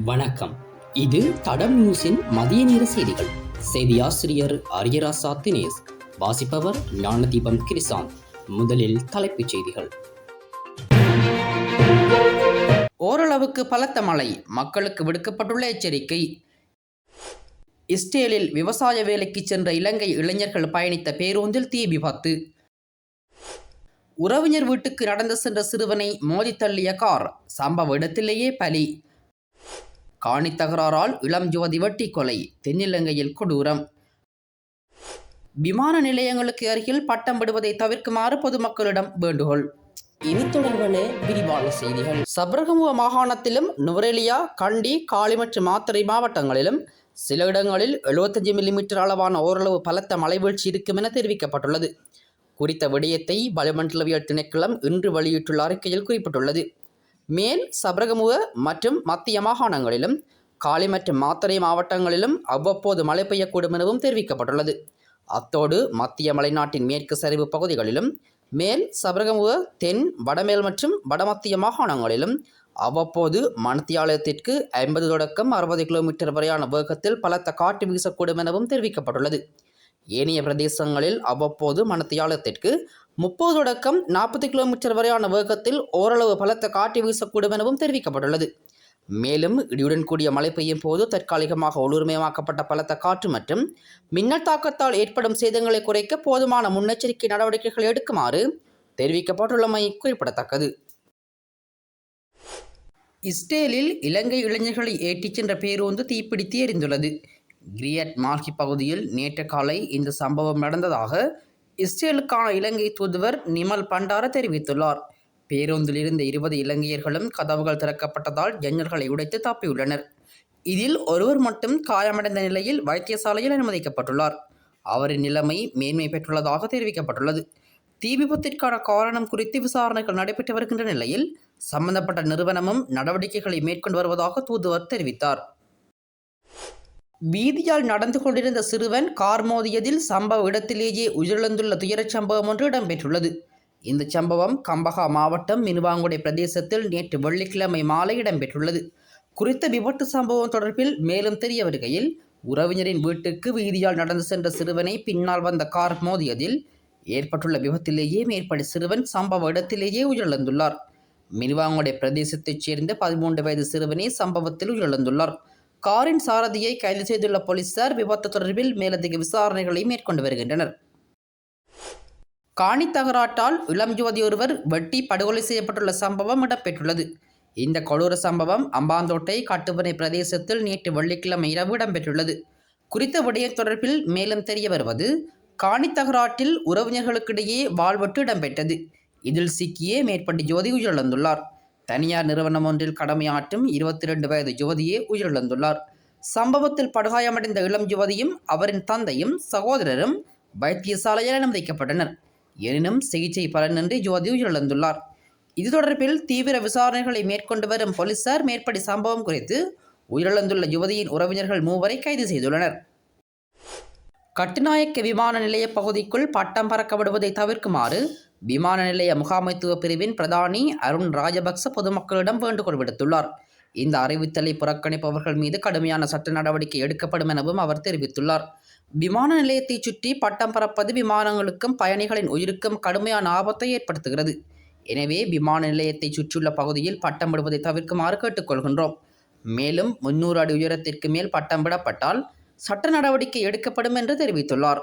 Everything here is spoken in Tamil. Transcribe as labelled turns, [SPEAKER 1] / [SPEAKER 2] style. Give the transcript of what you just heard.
[SPEAKER 1] வணக்கம். இது தடம் நியூஸின் மதிய நேர செய்திகள். செய்தி ஆசிரியர் அரியராசா தினேஷ் வாசிப்பவர் ஞானதீபம் கிரிசாந்த் முதலில் தலைப்புச் செய்திகள். ஓரளவுக்கு பலத்த மழை மக்களுக்கு விடுக்கப்பட்டுள்ள எச்சரிக்கை. இஸ்ரேலில் விவசாய வேலைக்கு சென்ற இலங்கை இளைஞர்கள் பயணித்த பேருந்தில் தீ விபத்து. உறவினர் வீட்டுக்கு நடந்து சென்ற சிறுவனை மோதி தள்ளிய கார் சம்பவ இடத்திலேயே பலி. காணி தகராறால் இளம் யுவதி வெட்டி கொலை தென்னிலங்கையில் கொடூரம். விமான நிலையங்களுக்கு அருகில் பட்டம் விடுவதை தவிர்க்குமாறு பொதுமக்களிடம் வேண்டுகோள். இனி தொடர்பான விரிவான செய்திகள். சபரகமுவ மாகாணத்திலும் நுவரெலியா கண்டி காலி மற்றும் மாத்தறை மாவட்டங்களிலும் சில இடங்களில் 75 மில்லிமீட்டர் அளவான ஓரளவு பலத்த மழை வீழ்ச்சி இருக்கும் என தெரிவிக்கப்பட்டுள்ளது. குறித்த விடயத்தை வளிமண்டலவியல் திணைக்களம் இன்று வெளியிட்டுள்ள அறிக்கையில் குறிப்பிட்டுள்ளது. மேல் சபரகமுவ மற்றும் மத்திய மாகாணங்களிலும் காலி மற்றும் மாத்தறை மாவட்டங்களிலும் அவ்வப்போது மழை பெய்யக்கூடும் எனவும் தெரிவிக்கப்பட்டுள்ளது. அத்தோடு மத்திய மலைநாட்டின் மேற்கு சரிவு பகுதிகளிலும் மேல் சபரகமுவ தென் வடமேல் மற்றும் வடமத்திய மாகாணங்களிலும் அவ்வப்போது மணத்தியாலயத்திற்கு ஐம்பது தொடக்கம் அறுபது கிலோமீட்டர் வரையான வேகத்தில் பலத்த காற்று வீசக்கூடும் எனவும் தெரிவிக்கப்பட்டுள்ளது. ஏனைய பிரதேசங்களில் அவ்வப்போது மணத்தியாலயத்திற்கு முப்பது தொடக்கம் நாற்பது கிலோமீட்டர் வரையான வேகத்தில் ஓரளவு பலத்த காற்று வீசக்கூடும் எனவும் தெரிவிக்கப்பட்டுள்ளது. மேலும் இடியுடன் கூடிய மழை பெய்யும் போது தற்காலிகமாக ஒளிர்மயமாக்கப்பட்ட பலத்த காற்று மற்றும் மின்னல் தாக்கத்தால் ஏற்படும் சேதங்களை குறைக்க போதுமான முன்னெச்சரிக்கை நடவடிக்கைகள் எடுக்குமாறு தெரிவிக்கப்பட்டுள்ளமை குறிப்பிடத்தக்கது. இஸ்ரேலில் இலங்கை இளைஞர்களை ஏற்றிச் சென்ற பேருந்து தீப்பிடித்து எரிந்துள்ளது. கிரியட் மார்கி பகுதியில் நேற்று காலை இந்த சம்பவம் நடந்ததாக இஸ்ரேலுக்கான இலங்கை தூதுவர் நிமல் பண்டார தெரிவித்துள்ளார். பேருந்தில் இருந்த இருபது இலங்கையர்களும் கதவுகள் திறக்கப்பட்டதால் ஜன்னல்களை உடைத்து தப்பியுள்ளனர். இதில் ஒருவர் மட்டும் காயமடைந்த நிலையில் வைத்தியசாலையில் அனுமதிக்கப்பட்டுள்ளார். அவரின் நிலைமை மேன்மை பெற்றுள்ளதாக தெரிவிக்கப்பட்டுள்ளது. தீ விபத்திற்கான காரணம் குறித்து விசாரணைகள் நடைபெற்று வருகின்ற நிலையில் சம்பந்தப்பட்ட நிறுவனமும் நடவடிக்கைகளை மேற்கொண்டு வருவதாக தூதுவர் தெரிவித்தார். வீதியால் நடந்து கொண்டிருந்த சிறுவன் கார் மோதியதில் சம்பவ இடத்திலேயே உயிரிழந்துள்ள துயரச் சம்பவம் ஒன்று இடம்பெற்றுள்ளது. இந்த சம்பவம் கம்பஹா மாவட்டம் மினுவாங்குடை பிரதேசத்தில் நேற்று வெள்ளிக்கிழமை மாலை இடம்பெற்றுள்ளது. குறித்த விபத்து சம்பவம் தொடர்பில் மேலும் தெரிய வருகையில் உறவினரின் வீட்டுக்கு வீதியால் நடந்து சென்ற சிறுவனை பின்னால் வந்த கார் மோதியதில் ஏற்பட்டுள்ள விபத்திலேயே மேற்படி சிறுவன் சம்பவ இடத்திலேயே உயிரிழந்துள்ளார். மினுவாங்குடை பிரதேசத்தைச் சேர்ந்த பதிமூன்று வயது சிறுவனே சம்பவத்தில் உயிரிழந்துள்ளார். காரின் சாரதியை கைது செய்துள்ள போலீசார் விபத்து தொடர்பில் மேலதிக விசாரணைகளை மேற்கொண்டு வருகின்றனர். காணி தகராட்டால் இளம் யுவதி ஒருவர் வெட்டி படுகொலை செய்யப்பட்டுள்ள சம்பவம் இடம்பெற்றுள்ளது. இந்த கொடூர சம்பவம் அம்பாந்தோட்டை காட்டுப்பனை பிரதேசத்தில் நேற்று வெள்ளிக்கிழமை இரவு இடம்பெற்றுள்ளது. குறித்த விடயம் தொடர்பில் மேலும் தெரிய வருவது காணி தகராட்டில் உறவினர்களுக்கிடையே வாழ்வெட்டு இடம்பெற்றது. இதில் சிக்கியே மேற்பட்ட ஜோதி உயிரிழந்துள்ளார். தனியார் நிறுவனம் ஒன்றில் கடமையாற்றும் இருபத்தி ரெண்டு வயது யுவதியே உயிரிழந்துள்ளார். சம்பவத்தில் படுகாயமடைந்த இளம் யுவதியும் அவரின் தந்தையும் சகோதரரும் வைத்தியசாலையில் அனுமதிக்கப்பட்டனர் எனினும் சிகிச்சை பலனின்றி யுவதி உயிரிழந்துள்ளார். இது தொடர்பில் தீவிர விசாரணைகளை மேற்கொண்டு வரும் போலீசார் மேற்படி சம்பவம் குறித்து உயிரிழந்துள்ள யுவதியின் உறவினர்கள் மூவரை கைது செய்துள்ளனர். கட்டுநாயக்க விமான நிலைய பகுதிக்குள் பட்டம் பறக்க விடுவதை தவிர்க்குமாறு விமான நிலைய முகாமைத்துவ பிரிவின் பிரதானி அருண் ராஜபக்ச பொதுமக்களிடம் வேண்டுகோள் விடுத்துள்ளார். இந்த அறிவித்தலை புறக்கணிப்பவர்கள் மீது கடுமையான சட்ட நடவடிக்கை எடுக்கப்படும் எனவும் அவர் தெரிவித்துள்ளார். விமான நிலையத்தை சுற்றி பட்டம் பறப்பது விமானங்களுக்கும் பயணிகளின் உயிருக்கும் கடுமையான ஆபத்தை ஏற்படுத்துகிறது. எனவே விமான நிலையத்தை சுற்றியுள்ள பகுதியில் பட்டம் விடுவதை தவிர்க்குமாறு கேட்டுக்கொள்கின்றோம். மேலும் முன்னூறு அடி உயரத்திற்கு மேல் பட்டம் விடப்பட்டால் சட்ட நடவடிக்கை எடுக்கப்படும் என்று தெரிவித்துள்ளார்.